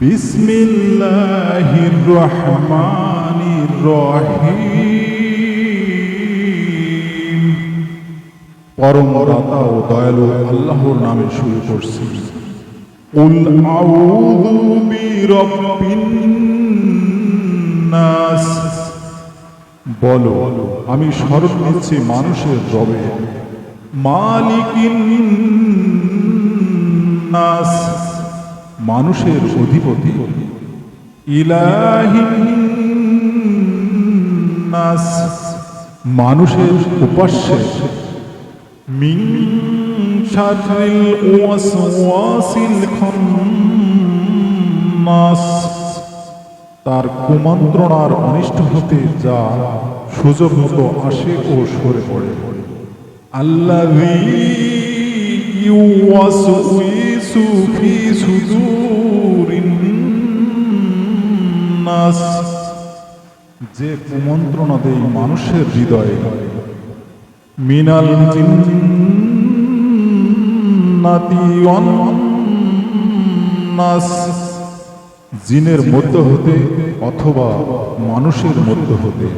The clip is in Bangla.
বিসমিল্লাহির রহমানির রহিম পরম দাতা ও দয়ালু আল্লাহর নামে শুরু করছি। উল আউযু বিরাব্বিন নাস বলো, আমি স্মরণ নিচ্ছি মানুষের রবে। মালিকিন নাস মানুষের অধিপতি। নাস, মানুষের উপাস্য। মিন শাররিল ওয়াসওয়াসিল খান্নাস, তার কুমন্ত্রণার অনিষ্ট হতে যা সুযোগ মতো আসে ও সরে পড়ে। আল্লাযী ইউওয়াসউইসু ফি সুদুরিন নাস যে কুমন্ত্রণা দেই মানুষের হৃদয়ে মিনাল জিনের মধ্য হতে অথবা মানুষের মধ্য হতে।